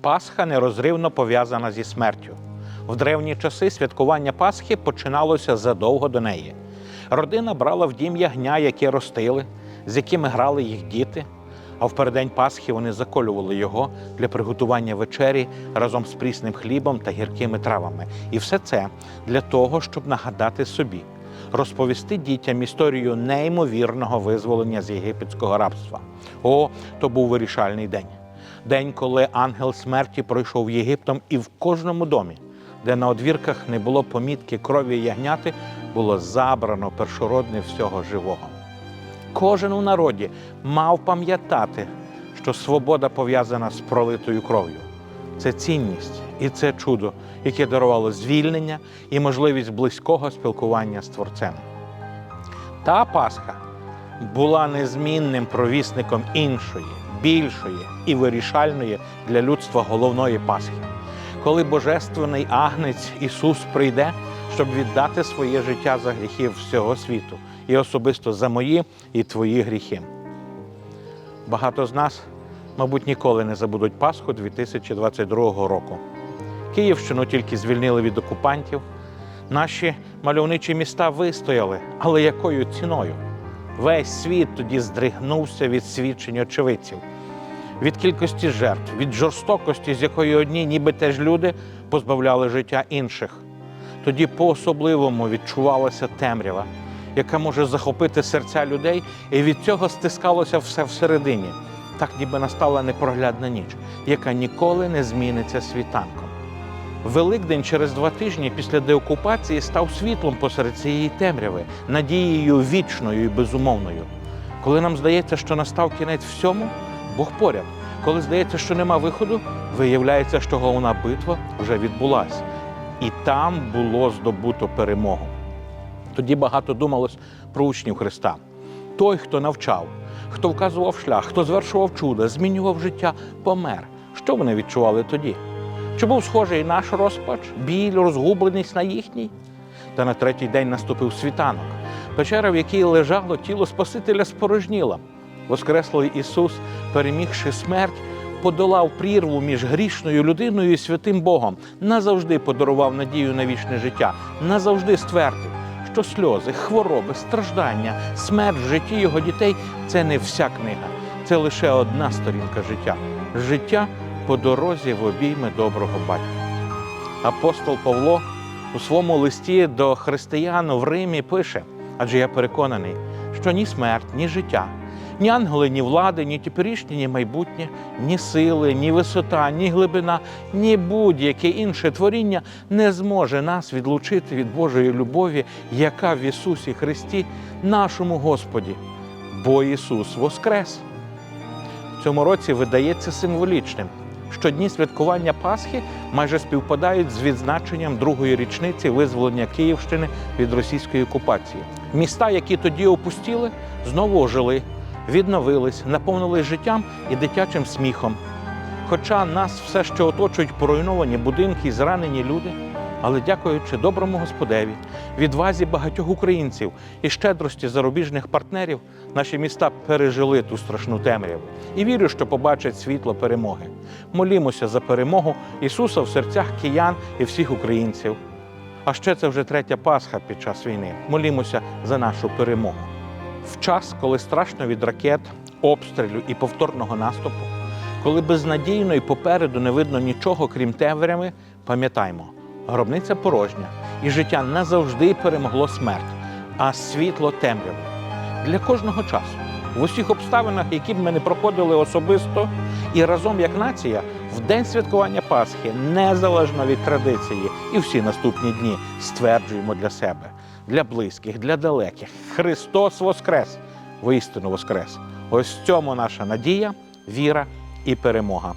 Пасха нерозривно пов'язана зі смертю. В древні часи святкування Пасхи починалося задовго до неї. Родина брала в дім ягня, яке ростили, з якими грали їх діти. А в переддень Пасхи вони заколювали його для приготування вечері разом з прісним хлібом та гіркими травами. І все це для того, щоб нагадати собі, розповісти дітям історію неймовірного визволення з єгипетського рабства. О, то був вирішальний день. День, коли ангел смерті пройшов Єгиптом, і в кожному домі, де на одвірках не було помітки крові ягняти, було забрано першородне всього живого. Кожен у народі мав пам'ятати, що свобода пов'язана з пролитою кров'ю. Це цінність і це чудо, яке дарувало звільнення і можливість близького спілкування з Творцем. Та Пасха була незмінним провісником іншої, більшої і вирішальної для людства головної Пасхи, коли Божественний агнець Ісус прийде, щоб віддати своє життя за гріхи всього світу і особисто за мої і твої гріхи. Багато з нас, мабуть, ніколи не забудуть Пасху 2022 року. Київщину тільки звільнили від окупантів. Наші мальовничі міста вистояли, але якою ціною? Весь світ тоді здригнувся від свідчень очевидців, від кількості жертв, від жорстокості, з якої одні, ніби теж люди, позбавляли життя інших. Тоді по-особливому відчувалася темрява, яка може захопити серця людей, і від цього стискалося все всередині, так ніби настала непроглядна ніч, яка ніколи не зміниться світанком. Великдень через два тижні після деокупації став світлом посеред цієї темряви, надією вічною і безумовною. Коли нам здається, що настав кінець всьому, Бог поряд. Коли здається, що нема виходу, виявляється, що головна битва вже відбулася. І там було здобуто перемогу. Тоді багато думалось про учнів Христа. Той, хто навчав, хто вказував шлях, хто звершував чуда, змінював життя, помер. Що вони відчували тоді? Чи був схожий наш розпач, біль, розгубленість на їхній? Та на третій день наступив світанок. Печера, в якій лежало тіло Спасителя, спорожніла. Воскреслий Ісус, перемігши смерть, подолав прірву між грішною людиною і святим Богом, назавжди подарував надію на вічне життя, назавжди ствердив, що сльози, хвороби, страждання, смерть в житті його дітей це не вся книга, це лише одна сторінка життя. Життя по дорозі в обійми доброго батька. Апостол Павло у своєму листі до християн в Римі пише: адже я переконаний, що ні смерть, ні життя, ні ангели, ні влади, ні теперішнє, ні майбутнє, ні сили, ні висота, ні глибина, ні будь-яке інше творіння не зможе нас відлучити від Божої любові, яка в Ісусі Христі, нашому Господі. Бо Ісус Воскрес! В цьому році видається символічним, що дні святкування Пасхи майже співпадають з відзначенням другої річниці визволення Київщини від російської окупації. Міста, які тоді опустіли, знову ожили, відновились, наповнились життям і дитячим сміхом. Хоча нас все ще оточують поруйновані будинки зранені люди, але дякуючи доброму Господеві, відвазі багатьох українців і щедрості зарубіжних партнерів, наші міста пережили ту страшну темряву. І вірю, що побачать світло перемоги. Молімося за перемогу Ісуса в серцях киян і всіх українців. А ще це вже третя Пасха під час війни. Молімося за нашу перемогу. В час, коли страшно від ракет, обстрілю і повторного наступу, коли безнадійно і попереду не видно нічого, крім темряви, пам'ятаймо, гробниця порожня, і життя назавжди перемогло смерть, а світло темряву. Для кожного часу, в усіх обставинах, які б ми не проходили особисто, і разом як нація, в день святкування Пасхи, незалежно від традиції, і всі наступні дні стверджуємо для себе, для близьких, для далеких. Христос Воскрес! Воістину Воскрес! Ось в цьому наша надія, віра і перемога.